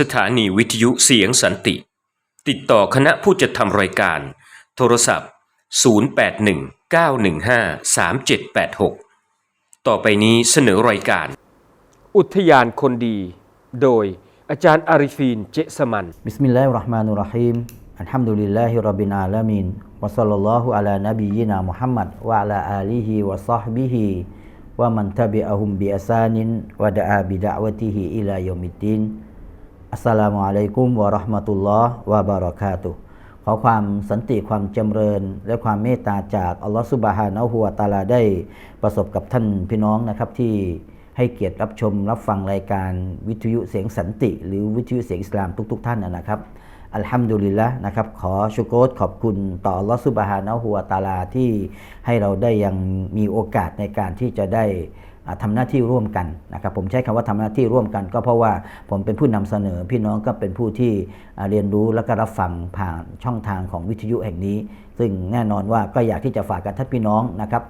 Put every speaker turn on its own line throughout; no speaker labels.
สถานีวิทยุเสียงสันติ ติดต่อคณะผู้จัดทำรายการ โทรศัพท์ 0819153786 ต่อไปนี้เสนอรายการ อุทยานคนดี โดยอาจารย์อาริฟีนเจสมัน
บิสมิลลาฮิรราะห์มานุรรฮีมอัลฮัมดุลิลลาฮิรับบินอาลามินวะสัลลัลลอฮุอะลานบียินามุฮัมมัดวะอะลาอาลีฮิวะซอฮบิฮิวะมันตะบิอะฮุมบิอัซานินวะดะอาบิดะวะติฮิอิลายอมิดดีน อะลัยกุมวะราะห์มะตุลลอฮ์วะบารากาตุขอความสันติความจำเริญ และความเมตตาจากอัลลอฮฺซุบฮานะฮูวะตะอาลาได้ประสบกับท่านพี่น้องนะครับที่ให้เกียรติรับชมรับฟังรายการวิทยุเสียงสันติ หรือวิทยุเสียงอิสลามทุก ๆ ท่านนะครับอัลฮัมดุลิลละนะครับขอชุโกรขอบคุณต่ออัลลอฮฺซุบฮานะฮูวะตะอาลาที่ให้เราได้ยังมีโอกาสในการที่จะได้ ทำทำหน้าที่ร่วมกันนะครับผมใช้คำว่าทำหน้าที่ร่วมกัน ก็เพราะว่าผมเป็นผู้นำเสนอ พี่น้องก็เป็นผู้ที่เรียนรู้และก็รับฟังผ่านช่องทางของวิทยุแห่งนี้ซึ่งแน่นอนว่าก็อยากที่จะฝากกันท่านพี่น้องนะครับ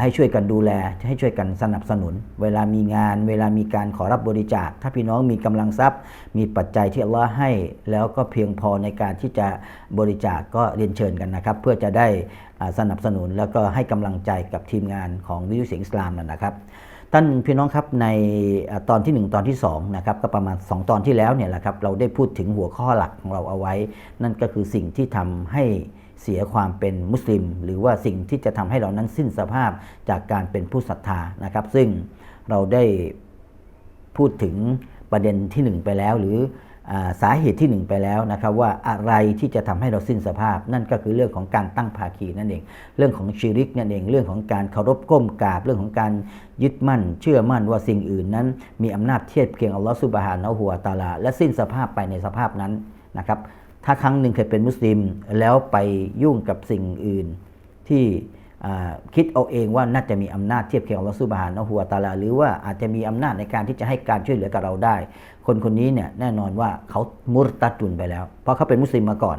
ให้ช่วยกันดูแลให้ช่วยกันสนับสนุน เวลามีงาน เวลามีการขอรับบริจาค ถ้าพี่น้องมีกำลังทรัพย์ มีปัจจัยที่อัลลอฮ์ให้ แล้วก็เพียงพอในการที่จะบริจาคก็เรียนเชิญกันนะครับ เพื่อจะได้สนับสนุนแล้วก็ให้กำลังใจกับทีมงานของวิทยุเสียงอิสลามนะครับท่านพี่น้องครับในตอนที่ 1 ตอนที่2นะครับก็ประมาณ 2 ตอนที่แล้วเนี่ยแหละครับเราได้พูดถึงหัวข้อหลักของเราเอาไว้ นั่นก็คือสิ่งที่ทำให้ เสียความเป็นมุสลิม หรือว่าสิ่งที่จะทำให้เรานั้นสิ้นสภาพจากการเป็นผู้ศรัทธานะครับ ซึ่งเราได้พูดถึงประเด็นที่ 1 ไปแล้ว หรืออสาเหตุที่ 1 ไปแล้วนะครับ ว่าอะไรที่จะทำให้เราสิ้นสภาพ นั่นก็คือเรื่องของการตั้งภาคีนั่นเอง เรื่องของชีริกนั่นเอง เรื่องของการเคารพก้มกราบ เรื่องของการยึดมั่น เชื่อมั่นว่าสิ่งอื่นนั้น มีอำนาจเทียบเคียงอัลลอฮฺสุบฮานะฮูวตาลา และสิ้นสภาพไปในสภาพนั้นนะครับ ถ้าครั้งหนึ่งเคยเป็นมุสลิมแล้วไปยุ่งกับสิ่งอื่น ที่คิดเอาเองว่าน่าจะมีอำนาจเทียบเคียงอัลลอฮฺสุบฮานะฮูวะตาลา หรือว่าอาจจะมีอำนาจในการที่จะให้การช่วยเหลือกับเราได้ คนคนนี้เนี่ยแน่นอนว่าเขามุรตัดจุนไปแล้ว เพราะเขาเป็นมุสลิมมาก่อน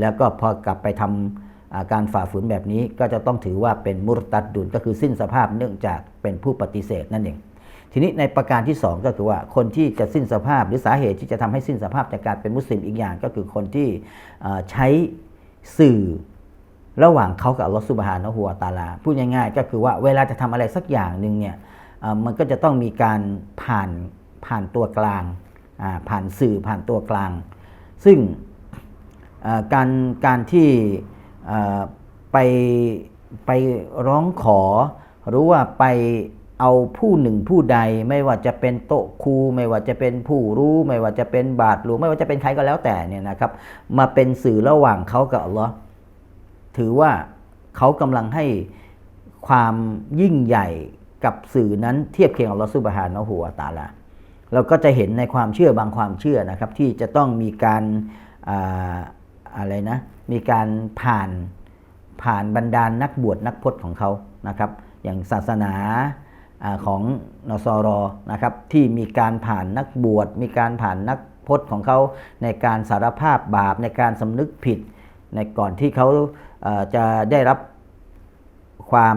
แล้วก็พอกลับไปทำอ่าการฝ่าฝืนแบบนี้ก็จะต้องถือว่าเป็นมุรตัดดุลก็คือสิ้นสภาพเนื่องจากเป็นผู้ปฏิเสธนั่นเอง ทีนี้ในประการที่ 2 ก็คือว่าคนที่จะสิ้นสภาพหรือสาเหตุที่จะทำให้สิ้นสภาพจากการเป็นมุสลิมอีกอย่างก็คือคนที่ใช้สื่อระหว่างเขากับอัลลอฮฺสุบฮานะฮูวตาลาพูดง่ายๆ ก็คือว่าเวลาจะทำอะไรสักอย่างหนึ่งเนี่ยมันก็จะต้องมีการผ่านผ่านตัวกลางผ่านสื่อผ่านตัวกลาง ซึ่งการการที่ไปไปร้องขอหรือว่าไป เอาผู้หนึ่งผู้ใดไม่ว่าจะเป็นโตครูไม่ว่าจะเป็นผู้รู้ ไม่ว่าจะเป็นบาทหลวงไม่ว่าจะเป็นใครก็แล้วแต่เนี่ยนะครับ มาเป็นสื่อระหว่างเขากับอัลลอฮ์ถือว่าเขากำลังให้ความยิ่งใหญ่กับสื่อนั้นเทียบเคียงอัลลอฮ์ซุบฮานะฮูวตาลาเราก็จะเห็นในความเชื่อบางความเชื่อนะครับ ที่จะต้องมีการอ่าอะไรนะมีการผ่านผ่านบรรดาลนักบวชนักพจน์ของเขานะครับ อย่างศาสนา ของนสรนะครับที่มีการผ่านนักบวช มีการผ่านนักพจน์ของเขาในการสารภาพบาปในการสำนึกผิด ในก่อนที่เขาจะได้รับความ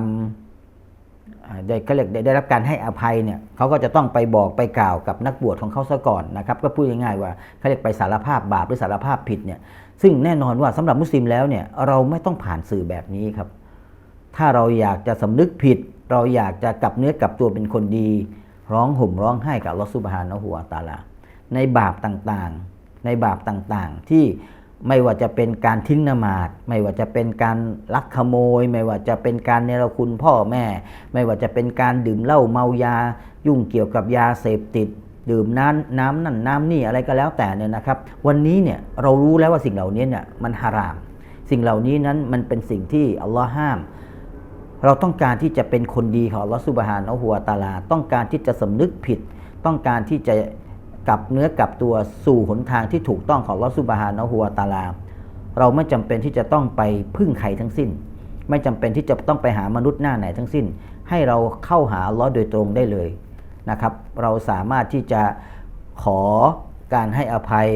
ได้เขาเรียกได้รับการให้อภัยเนี่ยเขาก็จะต้องไปบอกไปกล่าวกับนักบวชของเขาซะก่อนนะครับก็พูดง่ายๆว่าเขาเรียกไปสารภาพบาปหรือสารภาพผิดเนี่ยซึ่งแน่นอนว่าสำหรับมุสลิมแล้วเนี่ยเราไม่ต้องผ่านสื่อแบบนี้ครับ ถ้าเราอยากจะสำนึกผิด เราอยากจะกลับเนื้อกลับตัวเป็นคนดี ร้องห่มร้องไห้กับลอฮฺซุบฮานะฮูวตาลา ในบาปต่างๆ ในบาปต่างๆ ที่ไม่ว่าจะเป็นการทิ้งนมาดไม่ว่าจะเป็นการลักขโมย ไม่ว่าจะเป็นการเนรคุณพ่อแม่ ไม่ว่าจะเป็นการดื่มเหล้าเมายา ยุ่งเกี่ยวกับยาเสพติด ดื่มน้ำน้ำนั่นน้ำนี่อะไรก็แล้วแต่เนี่ยนะครับ วันนี้เนี่ยเรารู้แล้วว่าสิ่งเหล่านี้เนี่ยมันฮาราม สิ่งเหล่านี้นั้นมันเป็นสิ่งที่อัลลอฮ์ห้าม เราต้องการที่จะเป็นคนดีของลอฮฺซุบฮานะฮูวตาลา ต้องการที่จะสำนึกผิด ต้องการที่จะกลับเนื้อกลับตัวสู่หนทางที่ถูกต้องของลอฮฺซุบฮานะฮูวตาลา เราไม่จำเป็นที่จะต้องไปพึ่งใครทั้งสิ้น ไม่จำเป็นที่จะต้องไปหามนุษย์หน้าไหนทั้งสิ้น ให้เราเข้าหาลอโดยตรงได้เลยนะครับ เราสามารถที่จะขอการให้อภัย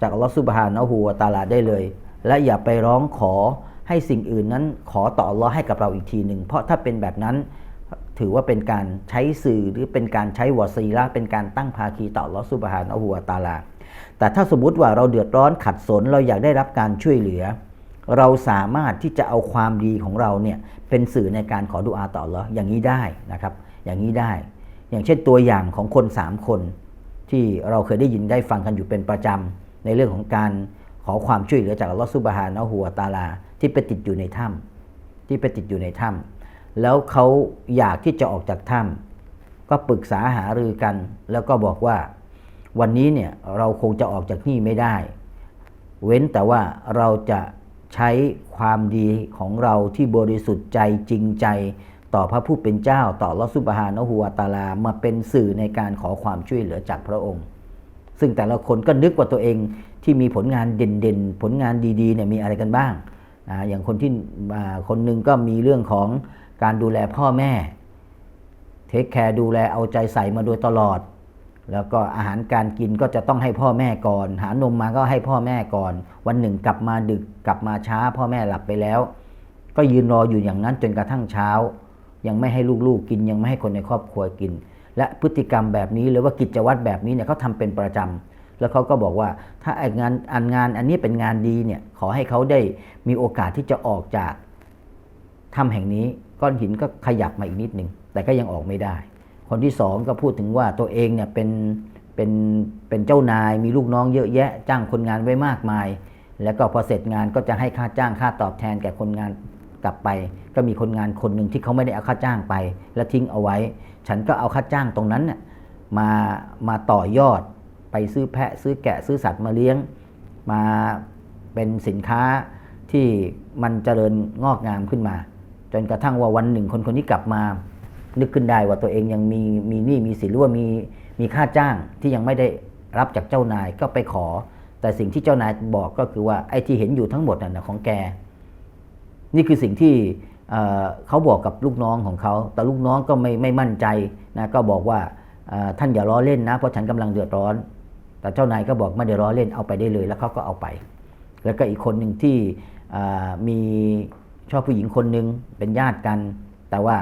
จากลอฮฺซุบฮานะฮูวตาลาได้เลย และอย่าไปร้องขอ ให้สิ่งอื่นนั้นขอต่ออัลลอให้กับเราอีกทีหนึ่ง เพราะถ้าเป็นแบบนั้นถือว่าเป็นการใช้สื่อหรือเป็นการใช้วอซีละเป็นการตั้งภาคีต่ออัลอฮ์ซุบฮานะฮูวตาลา แต่ถ้าสมมติว่าเราเดือดร้อนขัดสนเราอยากได้รับการช่วยเหลือ เราสามารถที่จะเอาความดีของเราเนี่ยเป็นสื่อในการขอดุอาต่ออัลออย่างนี้ได้นะครับ อย่างนี้ได้ อย่างเช่นตัวอย่างของคนสามคน ที่เราเคยได้ยินได้ฟังกันอยู่เป็นประจำในเรื่องของการ ขอความช่วยเหลือจากอัลลอฮ์ซุบฮานะฮูวตาลา ที่ไปติดอยู่ในถ้ำที่ไปติดอยู่ในถ้ำแล้วเขาอยากที่จะออกจากถ้ำก็ปรึกษาหารือกัน แล้วก็บอกว่า วันนี้เนี่ยเราคงจะออกจากนี่ไม่ได้ เว้นแต่ว่าเราจะใช้ความดีของเราที่บริสุทธิ์ใจจริงใจ ต่อพระผู้เป็นเจ้าต่อลอสุบฮานะฮูวตาลามาเป็นสื่อในการขอความช่วยเหลือจากพระองค์ ซึ่งแต่ละคนก็นึกว่าตัวเอง ที่มีผลงานเด่นๆ ผลงานดีๆเนี่ยมีอะไรกันบ้างนะอย่างคนที่คนหนึ่งก็มีเรื่องของการดูแลพ่อแม่ เทคแคร์ดูแลเอาใจใส่มาโดยตลอด แล้วก็อาหารการกินก็จะต้องให้พ่อแม่ก่อน หานมมาก็ให้พ่อแม่ก่อน วันหนึ่งกลับมาดึกกลับมาช้า พ่อแม่หลับไปแล้ว ก็ยืนรออยู่อย่างนั้นจนกระทั่งเช้า ยังไม่ให้ลูกๆกินยังไม่ให้คนในครอบครัวกิน และพฤติกรรมแบบนี้หรือว่ากิจวัตรแบบนี้เนี่ยเขาทำเป็นประจำ แล้วเขาก็บอกว่าถ้าไอ้งานอันงานอันนี้เป็นงานดีเนี่ยขอให้เขาได้มีโอกาสที่จะออกจากถ้ำแห่งนี้ก้อนหินก็ขยับมาอีกนิดหนึ่งแต่ก็ยังออกไม่ได้ คนที่สองก็พูดถึงว่าตัวเองเนี่ยเป็นเป็นเป็นเจ้านายมีลูกน้องเยอะแยะ จ้างคนงานไว้มากมาย แล้วก็พอเสร็จงานก็จะให้ค่าจ้างค่าตอบแทนแก่คนงานกลับไป ก็มีคนงานคนหนึ่งที่เขาไม่ได้เอาค่าจ้างไป แล้วทิ้งเอาไว้ ฉันก็เอาค่าจ้างตรงนั้นเนี่ยมามาต่อยอด ไปซื้อแพะซื้อแกะซื้อสัตว์มาเลี้ยง มาเป็นสินค้าที่มันเจริญงอกงามขึ้นมา จนกระทั่งว่าวันหนึ่งคนคนนี้กลับมา นึกขึ้นได้ว่าตัวเองยังมีมีหนี้มีสินหรือว่ามีมีค่าจ้างที่ยังไม่ได้รับจากเจ้านายก็ไปขอ แต่สิ่งที่เจ้านายบอกก็คือว่าไอ้ที่เห็นอยู่ทั้งหมดนั่นนะของแก นี่คือสิ่งที่เเขาบอกกับลูกน้องของเขา แต่ลูกน้องก็ไม่ไม่มั่นใจนะก็บอกว่าท่านอย่าล้อเล่นนะ เพราะฉันกำลังเดือดร้อน แต่เจ้านายก็บอกไม่ได้ล้อเล่นเอาไปได้เลย แล้วเขาก็เอาไป แล้วก็อีกคนหนึ่งที่มีชอบผู้หญิงคนหนึ่งเป็นญาติกัน แต่ว่า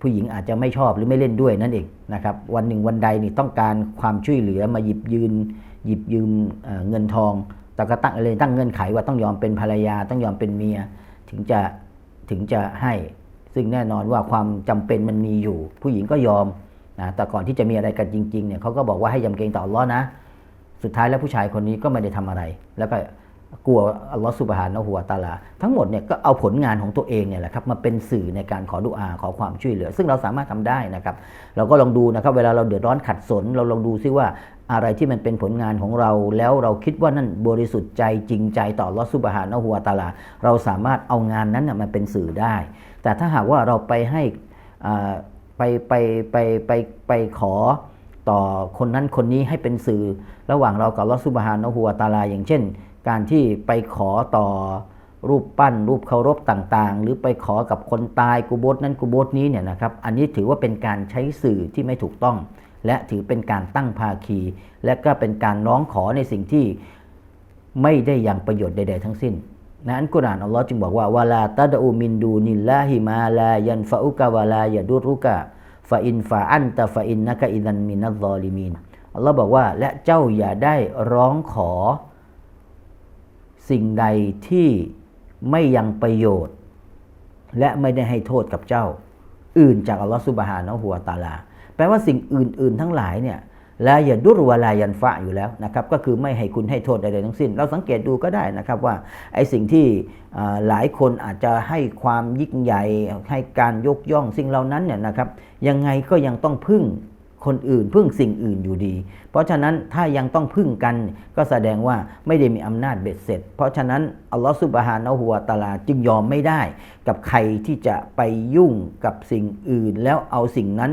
ผู้หญิงอาจจะไม่ชอบหรือไม่เล่นด้วยนั่นเองนะครับ วันหนึ่งวันใดนี่ต้องการความช่วยเหลือมาหยิบยืน หยิบยืมเงินทอง แต่ก็ตั้งเลยตั้งเงื่อนไขว่าต้องยอมเป็นภรรยาต้องยอมเป็นเมียถึงจะถึงจะให้ ซึ่งแน่นอนว่าความจำเป็นมันมีอยู่ ผู้หญิงก็ยอม นะแต่ก่อนที่จะมีอะไรกันจริงๆเนี่ยเขาก็บอกว่าให้ยำเกรงต่ออัลลอฮ์นะ สุดท้ายแล้วผู้ชายคนนี้ก็ไม่ได้ทำอะไร แล้วก็กลัวอัลลอฮฺสุบฮานะฮูวตาลา ทั้งหมดเนี่ยก็เอาผลงานของตัวเองเนี่ยแหละครับมาเป็นสื่อในการขอดุอาขอความช่วยเหลือ ซึ่งเราสามารถทำได้นะครับ เราก็ลองดูนะครับ เวลาเราเดือดร้อนขัดสน เราลองดูซิว่าอะไรที่มันเป็นผลงานของเรา แล้วเราคิดว่านั่นบริสุทธิ์ใจจริงใจต่อลอสุบฮานะฮูวตาลา เราสามารถเอางานนั้นมาเป็นสื่อได้ แต่ถ้าหากว่าเราไปให้อ่า ไปไปไปไปไปขอต่อคนนั้นคนนี้ให้เป็นสื่อระหว่างเรากับลอฮฺซุบฮานะฮูวตาลา อย่างเช่น การที่ไปขอต่อรูปปั้น รูปเคารพต่างๆ หรือไปขอกับคนตายกูโบสนั้นกูโบสนี้เนี่ยนะครับ อันนี้ถือว่าเป็นการใช้สื่อที่ไม่ถูกต้อง และถือเป็นการตั้งภาคี และก็เป็นการร้องขอในสิ่งที่ไม่ได้อยังประโยชน์ใด ๆ ทั้งสิ้น นะอันกุรอานอัลลอฮ์จึงบอกว่าวาลาตาดอูมินดูนิลลาฮิมาลายันฟะอุกะวะลายะดุรุกะฟาอินฟาอันตะฟาอินนักอินันมินัลลอลิมีนอัลลอฮ์บอกว่าและเจ้าอย่าได้ร้องขอ สิ่งใดที่ไม่ยังประโยชน์ และไม่ได้ให้โทษกับเจ้า อื่นจากอัลลอฮ์ซุบฮานะฮูวตาลา แปลว่าสิ่งอื่น ๆ ทั้งหลายเนี่ย ลาอย่าดุรวลายันฟะอยู่แล้วนะครับก็คือไม่ให้คุณให้โทษใดๆทั้งสิ้น เราสังเกตดูก็ได้นะครับว่าไอ้สิ่งที่หลายคนอาจจะให้ความยิ่งใหญ่ให้การยกย่องสิ่งเหล่านั้นเนี่ยนะครับยังไงก็ยังต้องพึ่งคนอื่นพึ่งสิ่งอื่นอยู่ดี เพราะฉะนั้นถ้ายังต้องพึ่งกันก็แสดงว่าไม่ได้มีอำนาจเบ็ดเสร็จ เพราะฉะนั้นอัลลอฮฺสุบฮานะฮูวะตะอาลาจึงยอมไม่ได้ กับใครที่จะไปยุ่งกับสิ่งอื่น แล้วเอาสิ่งนั้น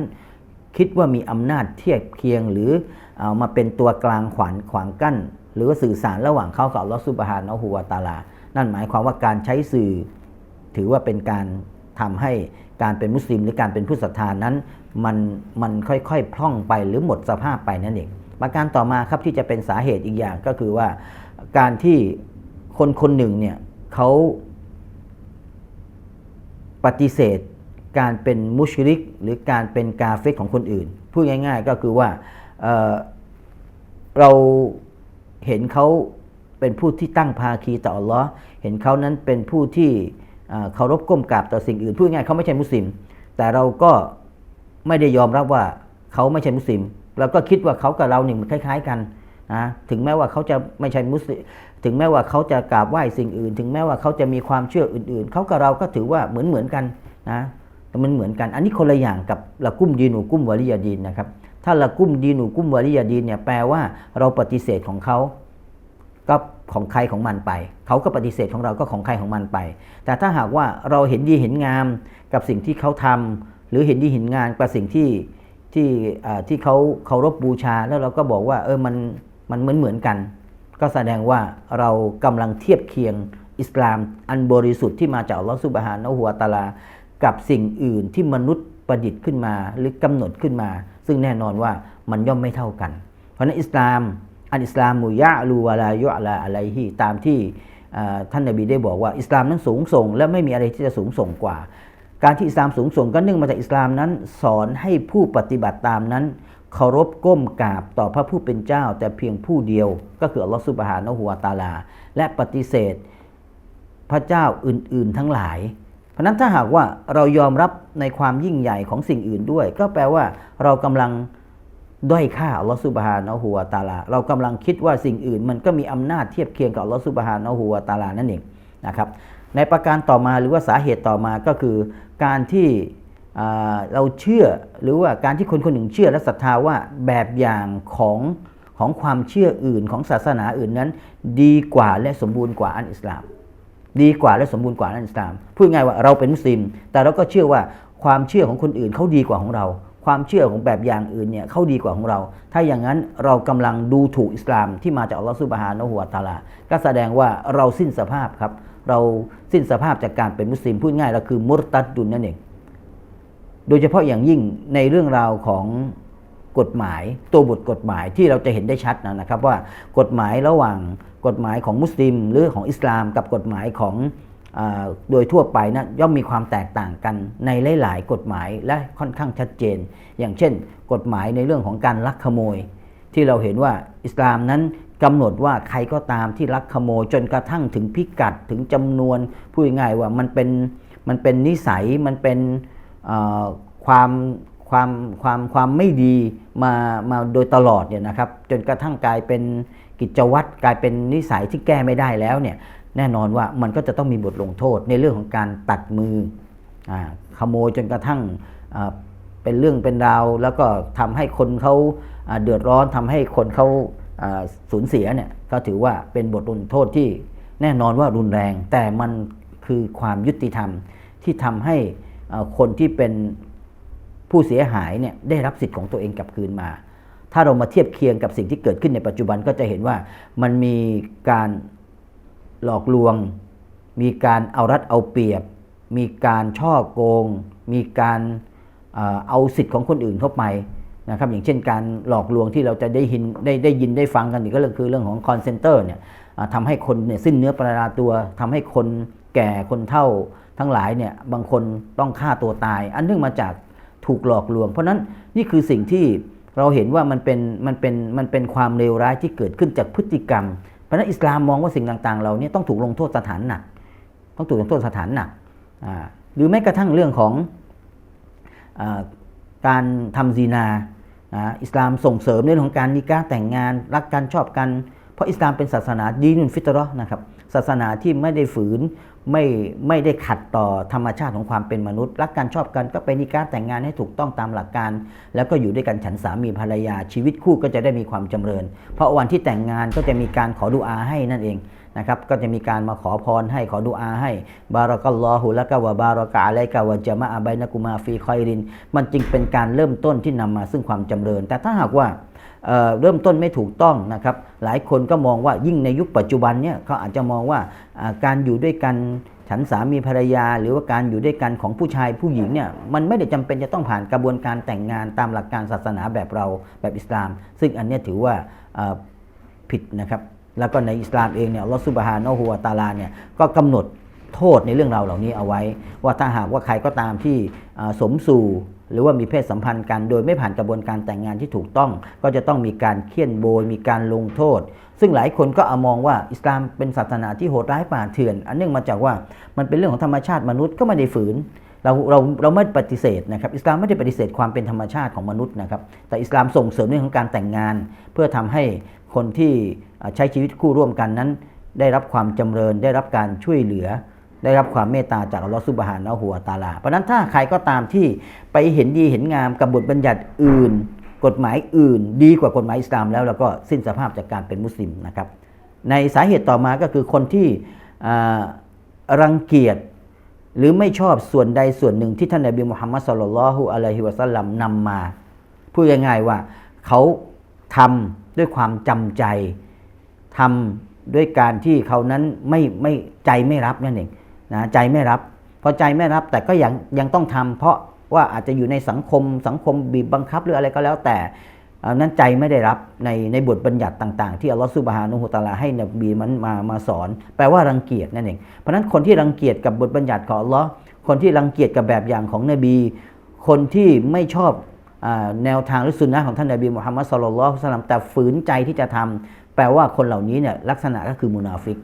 คิดว่ามีอำนาจเทียบเคียงหรือเอามาเป็นตัวกลางขวานขวางกั้น หรือว่าสื่อสารระหว่างเขากับอัลอฮฺซุบฮานะฮูวตาลา นั่นหมายความว่าการใช้สื่อ ถือว่าเป็นการทำให้การเป็นมุสลิมหรือการเป็นผู้ศรัทธานั้น มันมันค่อยๆพร่องไปหรือหมดสภาพไปนั่นเองประการต่อมาครับที่จะเป็นสาเหตุอีกอย่างก็คือว่าการที่คนคนหนึ่งเนี่ยเขาปฏิเสธ การเป็นมุชริก หรือการเป็นกาเฟรของคนอื่น พูดง่าย ๆ ก็คือว่าเเราเห็นเขาเป็นผู้ที่ตั้งภาคีต่ออัลลอฮ์เห็นเขานั้นเป็นผู้ที่เเคารพก้มกราบต่อสิ่งอื่น พูดง่ายเขาไม่ใช่มุสลิม แต่เราก็ไม่ได้ยอมรับว่าเขาไม่ใช่มุสลิมเราก็คิดว่าเขากับเราเนี่ยมันคล้าย ๆ กันนะถึงแม้ว่าเขาจะไม่ใช่มุสลิมถึงแม้ว่าเขาจะกราบไหว้สิ่งอื่น ถึงแม้ว่าเขาจะมีความเชื่ออื่น ๆ เขากับเราก็ถือว่าเหมือนเหมือนๆกันนะ มันเหมือนกัน อันนี้คนละอย่างกับละกุ้มดีนูกุ้มวาลิยาดีนนะครับ ถ้าละกุ้มดีนูกุ้มวาลิยาดีนเนี่ยแปลว่าเราปฏิเสธของเขาก็ของใครของมันไป เขาก็ปฏิเสธของเราก็ของใครของมันไป แต่ถ้าหากว่าเราเห็นดีเห็นงามกับสิ่งที่เขาทำหรือเห็นดีเห็นงามกับสิ่งที่ที่ที่เขาเคารพบูชา แล้วเราก็บอกว่าเออมันมันเหมือนเหมือนกัน ก็แสดงว่าเรากำลังเทียบเคียงอิสลามอันบริสุทธิ์ที่มาจากอัลลอฮฺซุบฮานะฮูวตาลา กับสิ่งอื่นที่มนุษย์ประดิษฐ์ขึ้นมาหรือกำหนดขึ้นมา ซึ่งแน่นอนว่ามันย่อมไม่เท่ากัน เพราะนั้นอิสลามอันอิสลามมุยะลูวะลายุอะลาอะไรฮีตามที่ท่านนบีได้บอกว่าอิสลามนั้นสูงส่ง และไม่มีอะไรที่จะสูงส่งกว่า การที่อิสลามสูงส่งก็เนื่องมาจากอิสลามนั้น สอนให้ผู้ปฏิบัติตามนั้นเคารพก้มกราบต่อพระผู้เป็นเจ้า แต่เพียงผู้เดียว ก็คืออัลลอฮฺซุบฮานะฮูวะตาลา และปฏิเสธพระเจ้าอื่น ๆ ทั้งหลาย เพราะนั้นถ้าหากว่าเรายอมรับในความยิ่งใหญ่ของสิ่งอื่นด้วย ก็แปลว่าเรากำลังด้อยค่าอัลลอฮฺซุบฮานะฮูวะตาลา เรากำลังคิดว่าสิ่งอื่น มันก็มีอำนาจเทียบเคียงกับอัลลอฮฺซุบฮานะฮูวะตาลานั่นเองนะครับในประการต่อมาหรือว่าสาเหตุต่อมาก็คือการที่เราเชื่อหรือว่าการที่คนคนหนึ่งเชื่อและศรัทธาว่าแบบอย่างของของความเชื่ออื่นของศาสนาอื่นนั้น ดีกว่าและสมบูรณ์กว่าอันอิสลาม ดีกว่าและสมบูรณ์กว่าอันอิสลามพูดง่ายว่าเราเป็นมุสลิม แต่เราก็เชื่อว่าความเชื่อของคนอื่นเขาดีกว่าของเรา ความเชื่อของแบบอย่างอื่นเนี่ยเขาดีกว่าของเรา ถ้าอย่างนั้นเรากำลังดูถูกอิสลามที่มาจากอัลลอฮฺซุบฮานะฮูวะตาลา ก็แสดงว่าเราสิ้นสภาพครับ เราสิ้นสภาพจากการเป็นมุสลิมพูดง่ายเราคือมุรตัดดุนนั่นเอง โดยเฉพาะอย่างยิ่งในเรื่องราวของ กฎหมายตัวบทกฎหมายที่เราจะเห็นได้ชัดนะครับว่ากฎหมายระหว่างกฎหมายของมุสลิม หรือของอิสลาม กับกฎหมายของโดยทั่วไปนะย่อมมีความแตกต่างกันในหลาย ๆ กฎหมายและค่อนข้างชัดเจน อย่างเช่น กฎหมายในเรื่องของการลักขโมย ที่เราเห็นว่าอิสลามนั้นกำหนดว่าใครก็ตามที่ลักขโมยจนกระทั่งถึงพิกัดถึงจำนวนพูดง่ายว่ามันเป็นมันเป็นนิสัยมันเป็นความ ความความความไม่ดีมามาโดยตลอดเนี่ยนะครับจนกระทั่งกลายเป็นกิจวัตรกลายเป็นนิสัยที่แก้ไม่ได้แล้วเนี่ยแน่นอนว่ามันก็จะต้องมีบทลงโทษในเรื่องของการตัดมืออขโมยจนกระทั่งเป็นเรื่องเป็นราว แล้วก็ทำให้คนเขาเดือดร้อนทำให้คนเขาสูญเสียเนี่ยก็ถือว่าเป็นบทลงโทษที่แน่นอนว่ารุนแรง แต่มันคือความยุติธรรมที่ทำให้คนที่เป็น ผู้เสียหายเนี่ยได้รับสิทธิ์ของตัวเองกลับคืนมา ถ้าเรามาเทียบเคียงกับสิ่งที่เกิดขึ้นในปัจจุบันก็จะเห็นว่ามันมีการหลอกลวง มีการเอารัดเอาเปรียบ มีการช่อโกง มีการเอาสิทธิ์ของคนอื่นเข้าไปนะครับอย่างเช่นการหลอกลวงที่เราจะได้ยินได้ได้ยินได้ฟังกันอีกก็คือเรื่องของคอนเซนเตอร์เนี่ยทำให้คนเนี่ยสิ้นเนื้อประดาตัวทำให้คนแก่คนเฒ่าทั้งหลายเนี่ยบางคนต้องฆ่าตัวตาย อันเนื่องมาจาก ถูกหลอกลวง เพราะฉะนั้นนี่คือสิ่งที่เราเห็นว่ามันเป็นมันเป็นมันเป็นความเลวร้ายที่เกิดขึ้นจากพฤติกรรม เพราะนั้นอิสลามมองว่าสิ่งต่างๆ เราเนี่ยต้องถูกลงโทษสถานหนัก ต้องถูกลงโทษสถานหนัก หรือแม้กระทั่งเรื่องของอการทำซีนา อิสลามส่งเสริมเรื่องของการนิกาแต่งงานรักกันชอบกัน เพราะอิสลามเป็นศาสนาดีนุนฟิตรอนะครับ ศาสนาที่ไม่ได้ฝืนไม่ไม่ได้ขัดต่อธรรมชาติของความเป็นมนุษย์ รักกันชอบกันก็ไปนิกาแต่งงานให้ถูกต้องตามหลักการ แล้วก็อยู่ด้วยกันฉันสามีภรรยาชีวิตคู่ก็จะได้มีความจำเริญ เพราะวันที่แต่งงานก็จะมีการขอดุอาให้นั่นเองนะครับก็จะมีการมาขอพรให้ขอดุอาให้ บารักัลลอฮุละกะวะบารักะอะลัยกะวะจามะอะบัยนะกุมาฟีคอยริน มันจึงเป็นการเริ่มต้นที่นำมาซึ่งความจำเริญ แต่ถ้าหากว่า เเริ่มต้นไม่ถูกต้องนะครับหลายคนก็มองว่ายิ่งในยุคปัจจุบันเนี่ยเขาอาจจะมองว่าการอยู่ด้วยกันฉันสามีภรรยา หรือว่าการอยู่ด้วยกันของผู้ชายผู้หญิงเนี่ยมันไม่ได้จำเป็นจะต้องผ่านกระบวนการแต่งงานตามหลักการศาสนาแบบเราแบบอิสลาม ซึ่งอันนี้ถือว่าผิดนะครับแล้วก็ในอิสลามเองเนี่ยลอฮฺซุบฮานะฮูวตาลาเนี่ยก็กำหนดโทษในเรื่องราวเหล่านี้เอาไว้ ว่าถ้าหากว่าใครก็ตามที่สมสู่ หรือว่ามีเพศสัมพันธ์กันโดยไม่ผ่านกระบวนการแต่งงานที่ถูกต้อง ก็จะต้องมีการเคี่ยนโบยมีการลงโทษ ซึ่งหลายคนก็เอามองว่าอิสลามเป็นศาสนาที่โหดร้ายป่าเถื่อน อันเนื่องมาจากว่ามันเป็นเรื่องของธรรมชาติมนุษย์ก็ไม่ได้ฝืนเราเราเราไม่ปฏิเสธนะครับอิสลามไม่ได้ปฏิเสธความเป็นธรรมชาติของมนุษย์นะครับ แต่อิสลามส่งเสริมเรื่องของการแต่งงาน เพื่อทำให้คนที่ใช้ชีวิตคู่ร่วมกันนั้น ได้รับความจำเริญได้รับการช่วยเหลือ ได้รับความเมตตาจากอัลลอฮฺซุบฮานะฮูวตาลา เพราะนั้นถ้าใครก็ตามที่ไปเห็นดีเห็นงามกับบทบัญญัติอื่น กฎหมายอื่น ดีกว่ากฎหมายอิสลามแล้วแล้วก็สิ้นสภาพจากการเป็นมุสลิมนะครับ ในสาเหตุต่อมาก็คือคนที่รังเกียจหรือไม่ชอบส่วนใดส่วนหนึ่งที่ท่านนบีมุฮัมมัดสุลลัลลอฮุอะลัยฮิวะสัลลัมนำมาพูดง่ายๆว่าเขาทำด้วยความจำใจทำด้วยการที่เขานั้นไม่ไม่ใจไม่รับนั่นเอง นะใจไม่รับ พอใจไม่รับแต่ก็ยังยังต้องทำเพราะว่าอาจจะอยู่ในสังคมสังคมบีบบังคับหรืออะไรก็แล้วแต่นั้นใจไม่ได้รับในในบทบัญญัติต่างๆ ที่อัลลอฮฺซุบฮานุฮุตาลาให้นบีมันมามาสอน แปลว่ารังเกียจนั่นเองเพราะนั้นคนที่รังเกียจกับบทบัญญัติของอัลลอฮ์คนที่รังเกียจกับแบบอย่างของนบี คนที่ไม่ชอบอแนวทางหรือสุนนะของท่านนบีมุฮัมมัดสุลลัลลอฮุสลลัมแต่ฝืนใจที่จะทำแปลว่าคนเหล่านี้เนี่ยลักษณะก็คือมุนาฟิก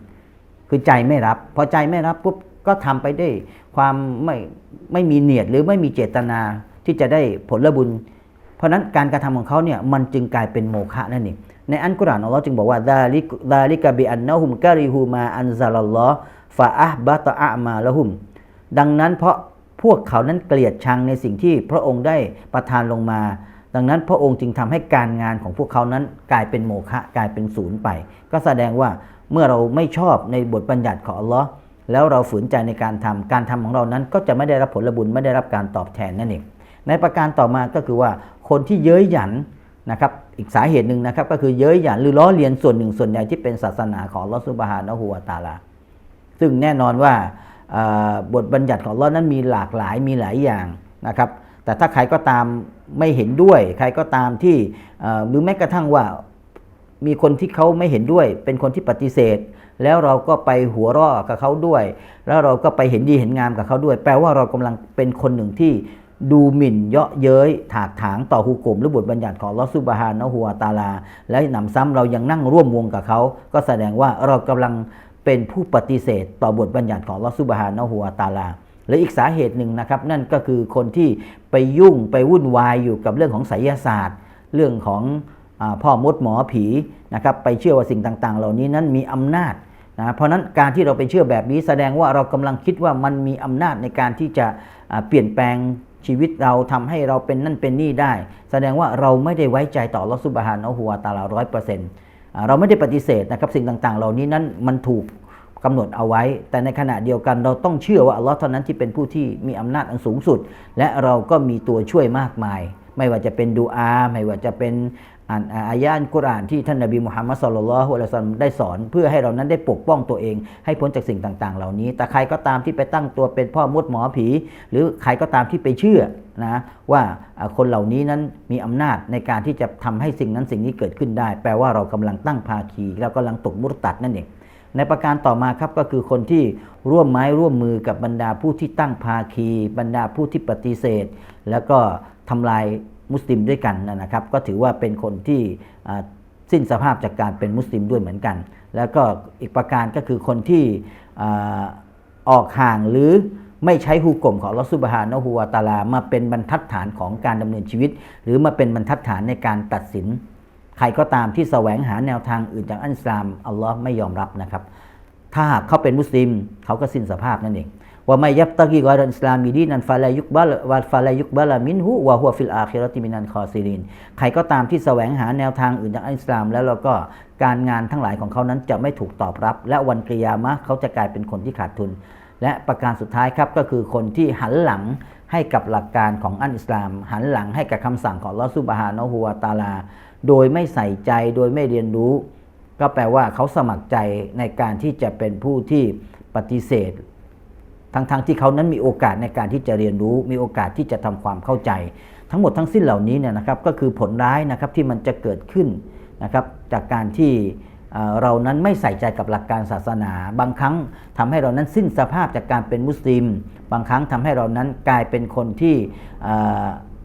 คือใจไม่รับ พอใจไม่รับปุ๊บ ก็ทำไปได้วยความไม่ไม่มีเนียดหรือไม่มีเจตนาที่จะได้ผลบุญ เพราะนั้นการกระทำของเขาเนี่ยมันจึงกลายเป็นโมฆะนั่นเองในอันกุรานอัลลอฮ์จึงบอกว่าดาลิกดาลิกะบิอันนะฮุมกะริฮูมาอันซาลลลอฮ์ฟาอะห์บะตะอะมาละหุม ดังนั้นเพราะพวกเขานั้นเกลียดชังในสิ่งที่พระองค์ได้ประทานลงมา ดังนั้นพระองค์จึงทำให้การงานของพวกเขานั้นกลายเป็นโมฆะกลายเป็นศูนย์ไป ก็แสดงว่าเมื่อเราไม่ชอบในบทบัญญัติของอัลลอฮ์ แล้วเราฝืนใจในการทำการทำของเรานั้นก็จะไม่ได้รับผลบุญไม่ได้รับการตอบแทนนั่นเองในประการต่อมาก็คือว่าคนที่เย้ยหยันนะครับอีกสาเหตุหนึ่งนะครับก็คือเย้ยหยันหรือล้อเลียนส่วนหนึ่งส่วนใหญ่ที่เป็นศาสนาของลอฮฺซุบฮานะฮูวตาลาซึ่งแน่นอนว่าบทบัญญัติของลอนั้นมีหลากหลายมีหลายอย่างนะครับแต่ถ้าใครก็ตามไม่เห็นด้วย ใครก็ตามที่หรือแม้กระทั่งว่ามีคนที่เขาไม่เห็นด้วย เป็นคนที่ปฏิเสธ แล้วเราก็ไปหัวเราะกับเขาด้วย แล้วเราก็ไปเห็นดีเห็นงามกับเขาด้วย แปลว่าเรากำลังเป็นคนหนึ่งที่ดูหมิ่นเยาะเย้ยถากถางต่อฮุกกลมหรือบทบัญญัติของลอฮฺซุบฮานะฮูวตาลา และหนำซ้ำเรายังนั่งร่วมวงกับเขา ก็แสดงว่าเรากำลังเป็นผู้ปฏิเสธต่อบทบัญญัติของลอฮฺซุบฮานะฮูวตาลาและอีกสาเหตุหนึ่งนะครับนั่นก็คือคนที่ไปยุ่งไปวุ่นวายอยู่กับเรื่องของไสยศาสตร์ เรื่องของอพ่อมดหมอผีนะครับไปเชื่อว่าสิ่งต่างๆ เหล่านี้นั้นมีอำนาจ นะเพราะนั้นการที่เราไปเชื่อแบบนี้แสดงว่าเรากำลังคิดว่ามันมีอำนาจในการที่จะเปลี่ยนแปลงชีวิตเราทำให้เราเป็นนั่นเป็นนี่ได้ แสดงว่าเราไม่ได้ไว้ใจต่อลอฮฺซุบฮานะฮูวตาลาร้อยเปอร์เซ็นต์เราไม่ได้ปฏิเสธนะครับสิ่งต่างๆ เหล่านี้นั้นมันถูกกำหนดเอาไว้ แต่ในขณะเดียวกันเราต้องเชื่อว่าอัลลอฮ์เท่านั้นที่เป็นผู้ที่มีอำนาจอันสูงสุด และเราก็มีตัวช่วยมากมาย ไม่ว่าจะเป็นดูอา ไม่ว่าจะเป็น อานอายะห์กุรานที่ท่านนบีมุฮัมมัดสุลลัลฮุอะลัยฮิวะซัลลัมได้สอน เพื่อให้เรานั้นได้ปกป้องตัวเอง ให้พ้นจากสิ่งต่าง ๆ เหล่านี้ แต่ใครก็ตามที่ไปตั้งตัวเป็นพ่อมดหมอผี หรือใครก็ตามที่ไปเชื่อนะว่าคนเหล่านี้นั้นมีอำนาจในการที่จะทำให้สิ่งนั้นสิ่งนี้เกิดขึ้นได้ แปลว่าเรากำลังตั้งภาคีเรากำลังตกมุรตัดนั่นเองในประการต่อมาครับก็คือคนที่ร่วมไม้ร่วมมือกับบรรดาผู้ที่ตั้งภาคี บรรดาผู้ที่ปฏิเสธ แล้วก็ทำลาย มุสลิมด้วยกันนะครับ ก็ถือว่าเป็นคนที่สิ้นสภาพจากการเป็นมุสลิมด้วยเหมือนกัน แล้วก็อีกประการก็คือคนที่อออกห่างหรือไม่ใช้ฮูกลมของลอฮฺซุบฮานะฮูวาตาลา มาเป็นบรรทัดฐานของการดำเนินชีวิต หรือมาเป็นบรรทัดฐานในการตัดสิน ใครก็ตามที่แสวงหาแนวทางอื่นจากอันสลามอัลลอฮ์ไม่ยอมรับนะครับ ถ้าหากเขาเป็นมุสลิมเขาก็สิ้นสภาพนั่นเอง ว่าไม่ยับตะกีกอรันอิสลามีดีนันฟาลายุกบาลวาฟาลายุกบาลามินหุวะฮัวฟิลอาคิรติมินันคอซิรินใครก็ตามที่แสวงหาแนวทางอื่นจากอิสลาม แล้วเราก็การงานทั้งหลายของเขานั้นจะไม่ถูกตอบรับ และวันกิยามะเขาจะกลายเป็นคนที่ขาดทุน และประการสุดท้ายครับก็คือคนที่หันหลังให้กับหลักการของอันอิสลาม หันหลังให้กับคำสั่งของลอฮฺซุบฮานะฮูวตาลา โดยไม่ใส่ใจโดยไม่เรียนรู้ ก็แปลว่าเขาสมัครใจในการที่จะเป็นผู้ที่ปฏิเสธ ทั้งๆทที่เขานั้นมีโอกาสในการที่จะเรียนรู้ มีโอกาสที่จะทำความเข้าใจ ทั้งหมดทั้งสิ้นเหล่านี้เนี่ยนะครับก็คือผลร้ายนะครับที่มันจะเกิดขึ้นนะครับจากการที่เรานั้นไม่ใส่ใจกับหลักการศาสนา บางครั้งทำให้เรานั้นสิ้นสภาพจากการเป็นมุสลิม บางครั้งทำให้เรานั้นกลายเป็นคนที่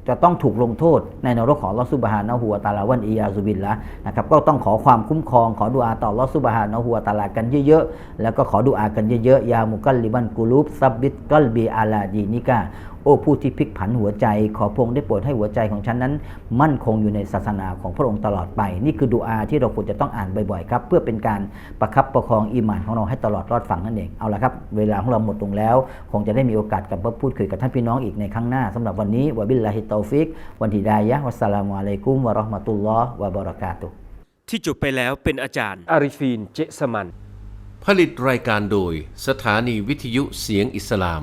จะต้องถูกลงโทษในนรกของลอซุบฮานะหัวตาลาวันอียาซุบินละนะครับก็ต้องขอความคุ้มครองขอดูอาต่อลอซุบฮานะหัวตาลากันเยอะๆ แล้วก็ขอดูอากันเยอะๆ ยามุกัลลิบันกูลูบซับบิดกัลบีอาลาดีนิกา โอ้ผู้ที่พลิกผันหัวใจ ขอพระองค์ได้โปรดให้หัวใจของฉันนั้น มั่นคงอยู่ในศาสนาของพระองค์ตลอดไป นี่คือดุอาที่เราควรจะต้องอ่านบ่อยๆครับ เพื่อเป็นการประคับประคองอีหมานของเราให้ตลอดรอดฝั่งนั่นเองเอาละครับ เวลาของเราหมดลงแล้ว คงจะได้มีโอกาสกลับมาพูดคุยกับท่านพี่น้องอีกในครั้งหน้าสำหรับวันนี้วะบิลลาฮิตตอฟิกวันฮิดายะฮ์วัสสลามุอะลัยกุมวะเราะห์มะตุลลอฮ์วะบะเราะกาตุฮ์
ที่จบไปแล้วเป็นอาจารย์อาริฟีนเจสมัน
ผลิตรายการโดยสถานีวิทยุเสียงอิสลาม